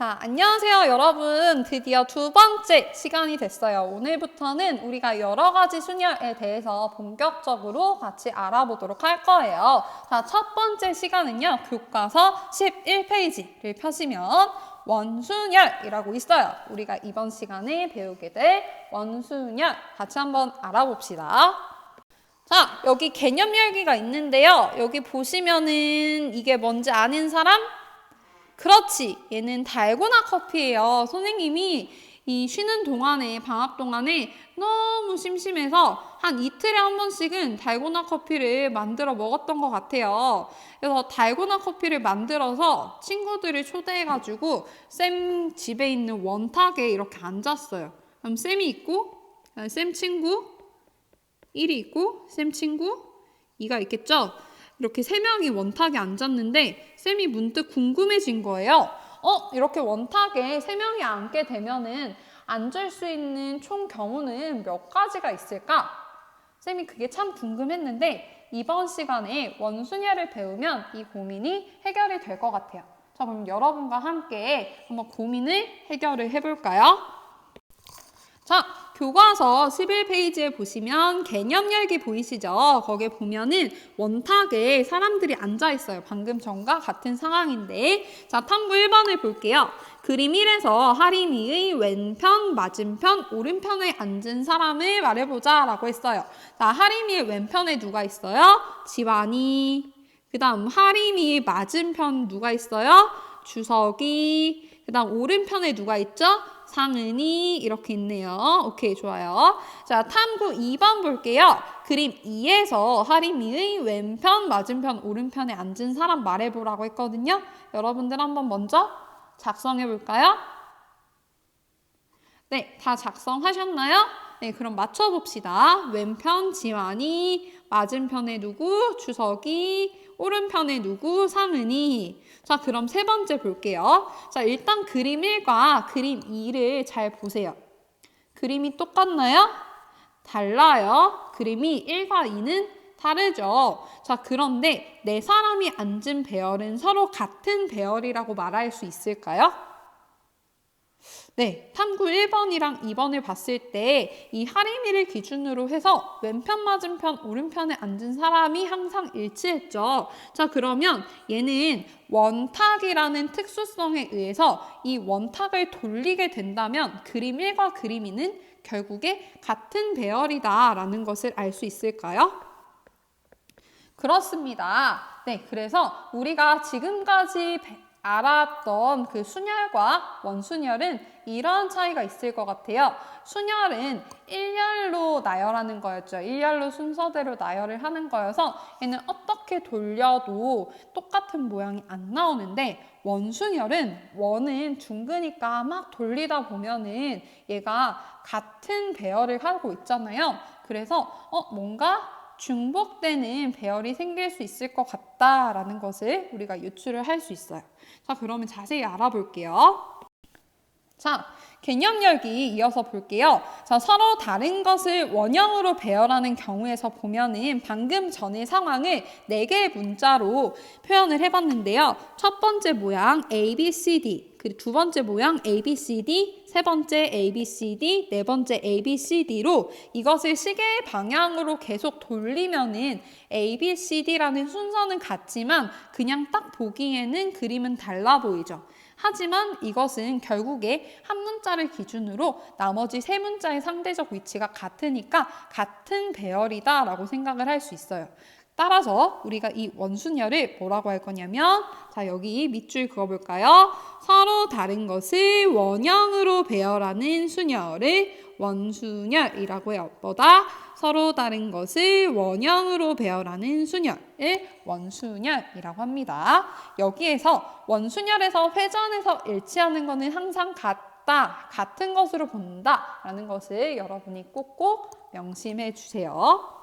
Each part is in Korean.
자, 안녕하세요, 여러분. 드디어 두 번째 시간이 됐어요. 오늘부터는 우리가 여러 가지 순열에 대해서 본격적으로 같이 알아보도록 할 거예요. 자, 첫 번째 시간은요, 교과서 11페이지를 펴시면 원순열이라고 있어요. 우리가 이번 시간에 배우게 될 원순열 같이 한번 알아봅시다. 자, 여기 개념 열기가 있는데요. 여기 보시면은 이게 뭔지 아는 사람? 그렇지. 얘는 달고나 커피예요. 선생님이 이 쉬는 동안에 방학 동안에 너무 심심해서 한 이틀에 한 번씩은 달고나 커피를 만들어 먹었던 것 같아요. 그래서 달고나 커피를 만들어서 친구들을 초대해가지고 쌤 집에 있는 원탁에 이렇게 앉았어요. 그럼 쌤이 있고 쌤 친구 1이 있고 쌤 친구 2가 있겠죠? 이렇게 세 명이 원탁에 앉았는데 쌤이 문득 궁금해진 거예요. 어, 이렇게 원탁에 세 명이 앉게 되면은 앉을 수 있는 총 경우는 몇 가지가 있을까? 쌤이 그게 참 궁금했는데 이번 시간에 원순열을 배우면 이 고민이 해결이 될 것 같아요. 자, 그럼 여러분과 함께 한번 고민을 해결을 해볼까요? 자, 교과서 11페이지에 보시면 개념 열기 보이시죠? 거기에 보면은 원탁에 사람들이 앉아 있어요. 방금 전과 같은 상황인데. 자, 탐구 1번을 볼게요. 그림 1에서 하림이의 왼편, 맞은편, 오른편에 앉은 사람을 말해보자 라고 했어요. 자, 하림이의 왼편에 누가 있어요? 지완이. 그 다음 하림이의 맞은편 누가 있어요? 주석이. 그 다음 오른편에 누가 있죠? 상은이 이렇게 있네요. 오케이, 좋아요. 자, 탐구 2번 볼게요. 그림 2에서 하림이의 왼편, 맞은편, 오른편에 앉은 사람 말해보라고 했거든요. 여러분들 한번 먼저 작성해 볼까요? 네, 다 작성하셨나요? 네, 그럼 맞춰봅시다. 왼편 지환이, 맞은편에 누구? 주석이, 오른편에 누구? 상은이. 자, 그럼 세 번째 볼게요. 자, 일단 그림 1과 그림 2를 잘 보세요. 그림이 똑같나요? 달라요. 그림이 1과 2는 다르죠. 자, 그런데 네 사람이 앉은 배열은 서로 같은 배열이라고 말할 수 있을까요? 네, 탐구 1번이랑 2번을 봤을 때 이 하림이를 기준으로 해서 왼편, 맞은편, 오른편에 앉은 사람이 항상 일치했죠. 자, 그러면 얘는 원탁이라는 특수성에 의해서 이 원탁을 돌리게 된다면 그림 1과 그림 2는 결국에 같은 배열이다라는 것을 알 수 있을까요? 그렇습니다. 네, 그래서 우리가 지금까지 알았던 그 순열과 원순열은 이런 차이가 있을 것 같아요. 순열은 일렬로 나열하는 거였죠. 일렬로 순서대로 나열을 하는 거여서 얘는 어떻게 돌려도 똑같은 모양이 안 나오는데 원순열은 원은 둥그니까 막 돌리다 보면은 얘가 같은 배열을 하고 있잖아요. 그래서 어 뭔가 중복되는 배열이 생길 수 있을 것 같다라는 것을 우리가 유추를 할 수 있어요. 자, 그러면 자세히 알아볼게요. 자, 개념 열기 이어서 볼게요. 자, 서로 다른 것을 원형으로 배열하는 경우에서 보면은 방금 전의 상황을 네 개의 문자로 표현을 해봤는데요. 첫 번째 모양 A, B, C, D, 그리고 두 번째 모양 A, B, C, D, 세 번째 A, B, C, D, 네 번째 A, B, C, D로 이것을 시계의 방향으로 계속 돌리면은 A, B, C, D라는 순서는 같지만 그냥 딱 보기에는 그림은 달라 보이죠. 하지만 이것은 결국에 한 문자를 기준으로 나머지 세 문자의 상대적 위치가 같으니까 같은 배열이다라고 생각을 할 수 있어요. 따라서 우리가 이 원순열을 뭐라고 할 거냐면 자 여기 밑줄 그어볼까요? 서로 다른 것을 원형으로 배열하는 순열을 원순열이라고 해요. 뭐다? 서로 다른 것을 원형으로 배열하는 순열을 원순열이라고 합니다. 여기에서 원순열에서 회전해서 일치하는 것은 항상 같다, 같은 것으로 본다라는 것을 여러분이 꼭꼭 명심해 주세요.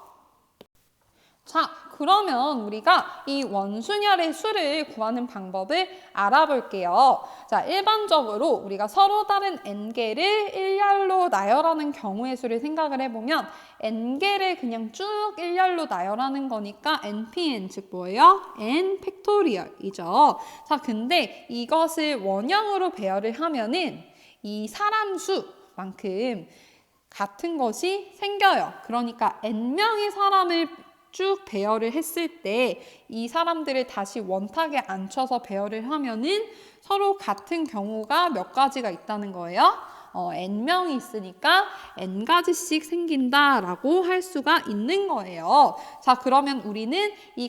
자, 그러면 우리가 이 원순열의 수를 구하는 방법을 알아볼게요. 자, 일반적으로 우리가 서로 다른 n개를 일렬로 나열하는 경우의 수를 생각을 해보면 n개를 그냥 쭉 일렬로 나열하는 거니까 npn 즉 뭐예요? n 팩토리얼이죠. 자, 근데 이것을 원형으로 배열을 하면은 이 사람 수만큼 같은 것이 생겨요. 그러니까 n명의 사람을 쭉 배열을 했을 때 이 사람들을 다시 원탁에 앉혀서 배열을 하면은 서로 같은 경우가 몇 가지가 있다는 거예요. 어, n명이 있으니까 n가지씩 생긴다라고 할 수가 있는 거예요. 자, 그러면 우리는 이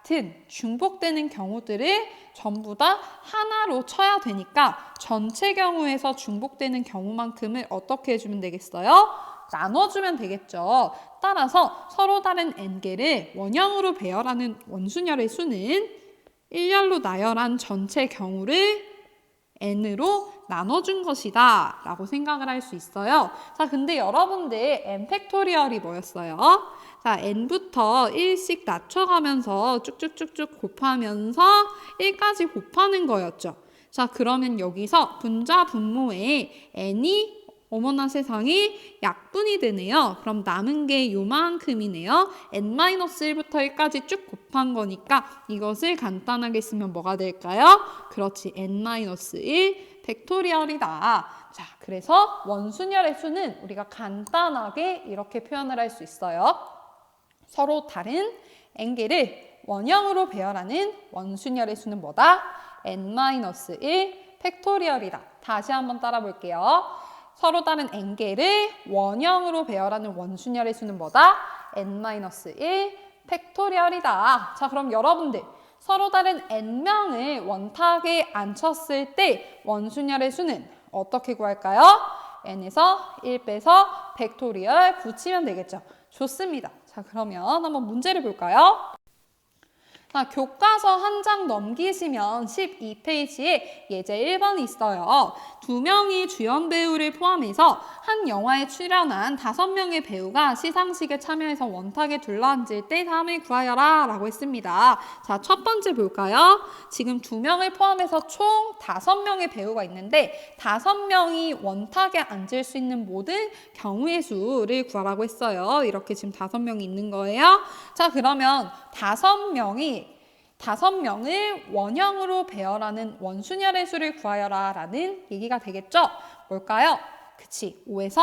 같은 중복되는 경우들을 전부 다 하나로 쳐야 되니까 전체 경우에서 중복되는 경우만큼을 어떻게 해주면 되겠어요? 나눠주면 되겠죠. 따라서 서로 다른 n개를 원형으로 배열하는 원순열의 수는 일렬로 나열한 전체 경우를 n으로 나눠준 것이다 라고 생각을 할 수 있어요. 자, 근데 여러분들 n 팩토리얼이 뭐였어요? 자, n부터 1씩 낮춰가면서 쭉쭉쭉쭉 곱하면서 1까지 곱하는 거였죠. 자, 그러면 여기서 분자 분모에 n이 어머나 세상이 약분이 되네요. 그럼 남은 게 요만큼이네요. n-1부터 1까지 쭉 곱한 거니까 이것을 간단하게 쓰면 뭐가 될까요? 그렇지, n-1 팩토리얼이다. 자, 그래서 원순열의 수는 우리가 간단하게 이렇게 표현을 할 수 있어요. 서로 다른 n개를 원형으로 배열하는 원순열의 수는 뭐다? n-1 팩토리얼이다. 다시 한번 따라 볼게요. 서로 다른 n개를 원형으로 배열하는 원순열의 수는 뭐다? n-1 팩토리얼이다. 자, 그럼 여러분들 서로 다른 n명을 원탁에 앉혔을 때 원순열의 수는 어떻게 구할까요? n에서 1 빼서 팩토리얼 붙이면 되겠죠. 좋습니다. 자, 그러면 한번 문제를 볼까요? 자, 교과서 한 장 넘기시면 12페이지에 예제 1번이 있어요. 두 명이 주연 배우를 포함해서 한 영화에 출연한 다섯 명의 배우가 시상식에 참여해서 원탁에 둘러앉을 때 다음을 구하여라 라고 했습니다. 자, 첫 번째 볼까요? 지금 두 명을 포함해서 총 다섯 명의 배우가 있는데 다섯 명이 원탁에 앉을 수 있는 모든 경우의 수를 구하라고 했어요. 이렇게 지금 다섯 명이 있는 거예요. 자, 그러면 다섯 명이 다섯 명을 원형으로 배열하는 원순열의 수를 구하여라 라는 얘기가 되겠죠? 뭘까요? 그치, 5에서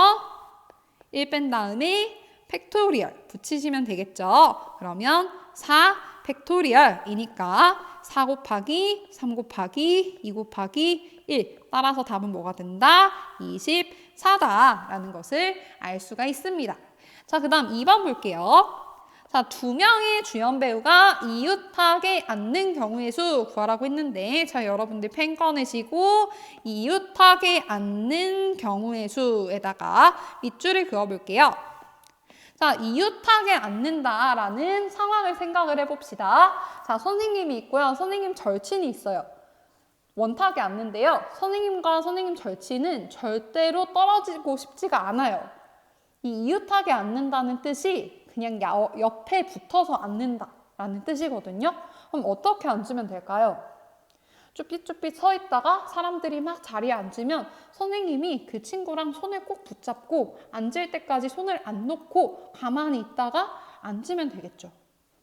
1 뺀 다음에 팩토리얼 붙이시면 되겠죠? 그러면 4 팩토리얼이니까 4 곱하기 3 곱하기 2 곱하기 1 따라서 답은 뭐가 된다? 24다 라는 것을 알 수가 있습니다. 자, 그 다음 2번 볼게요. 자, 두 명의 주연 배우가 이웃하게 앉는 경우의 수 구하라고 했는데, 자, 여러분들 펜 꺼내시고, 이웃하게 앉는 경우의 수에다가 밑줄을 그어볼게요. 자, 이웃하게 앉는다라는 상황을 생각을 해봅시다. 자, 선생님이 있고요. 선생님 절친이 있어요. 원탁에 앉는데요. 선생님과 선생님 절친은 절대로 떨어지고 싶지가 않아요. 이 이웃하게 앉는다는 뜻이 그냥 야, 옆에 붙어서 앉는다라는 뜻이거든요. 그럼 어떻게 앉으면 될까요? 쭈삣쭈삣 서 있다가 사람들이 막 자리에 앉으면 선생님이 그 친구랑 손을 꼭 붙잡고 앉을 때까지 손을 안 놓고 가만히 있다가 앉으면 되겠죠.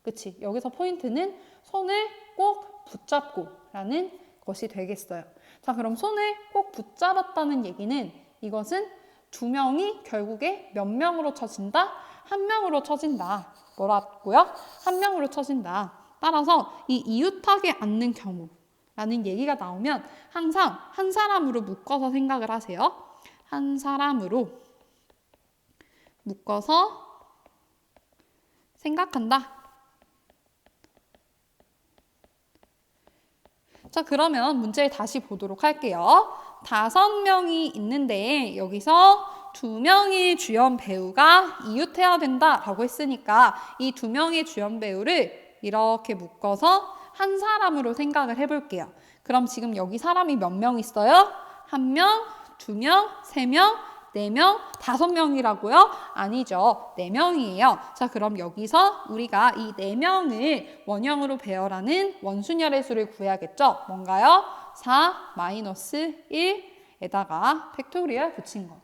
그치? 여기서 포인트는 손을 꼭 붙잡고 라는 것이 되겠어요. 자, 그럼 손을 꼭 붙잡았다는 얘기는 이것은 두 명이 결국에 몇 명으로 쳐진다? 한 명으로 쳐진다. 뭐라고요? 한 명으로 쳐진다. 따라서 이 이웃하게 앉는 경우라는 얘기가 나오면 항상 한 사람으로 묶어서 생각을 하세요. 한 사람으로 묶어서 생각한다. 자, 그러면 문제를 다시 보도록 할게요. 다섯 명이 있는데 여기서 두 명의 주연 배우가 이웃해야 된다라고 했으니까 이 두 명의 주연 배우를 이렇게 묶어서 한 사람으로 생각을 해볼게요. 그럼 지금 여기 사람이 몇 명 있어요? 한 명, 두 명, 세 명, 네 명, 다섯 명이라고요? 아니죠. 네 명이에요. 자, 그럼 여기서 우리가 이 네 명을 원형으로 배열하는 원순열의 수를 구해야겠죠? 뭔가요? 4 마이너스 1에다가 팩토리얼 붙인 거.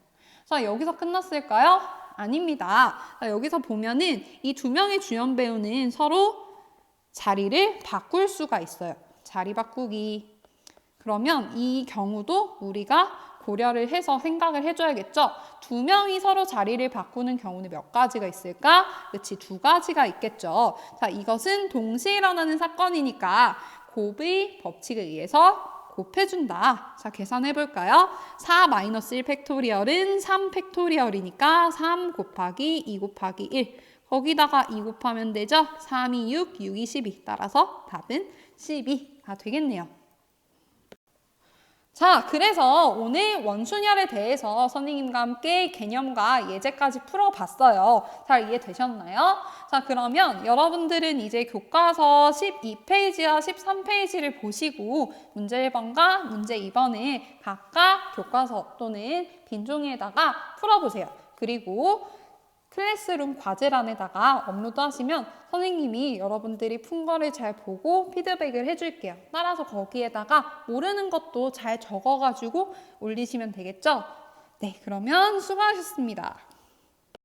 자, 여기서 끝났을까요? 아닙니다. 자, 여기서 보면은 이 두 명의 주연 배우는 서로 자리를 바꿀 수가 있어요. 자리 바꾸기. 그러면 이 경우도 우리가 고려를 해서 생각을 해줘야겠죠. 두 명이 서로 자리를 바꾸는 경우는 몇 가지가 있을까? 그렇지, 두 가지가 있겠죠. 자, 이것은 동시에 일어나는 사건이니까 곱의 법칙에 의해서 곱해준다. 자, 계산해 볼까요? 4 마이너스 1 팩토리얼은 3 팩토리얼이니까 3 곱하기 2 곱하기 1. 거기다가 2 곱하면 되죠? 3이 6, 6이 12. 따라서 답은 12가 되겠네요. 자, 그래서 오늘 원순열에 대해서 선생님과 함께 개념과 예제까지 풀어봤어요. 잘 이해되셨나요? 자, 그러면 여러분들은 이제 교과서 12페이지와 13페이지를 보시고 문제 1번과 문제 2번을 각각 교과서 또는 빈 종이에다가 풀어보세요. 그리고 클래스룸 과제란에다가 업로드 하시면 선생님이 여러분들이 푼 거를 잘 보고 피드백을 해줄게요. 따라서 거기에다가 모르는 것도 잘 적어가지고 올리시면 되겠죠? 네, 그러면 수고하셨습니다.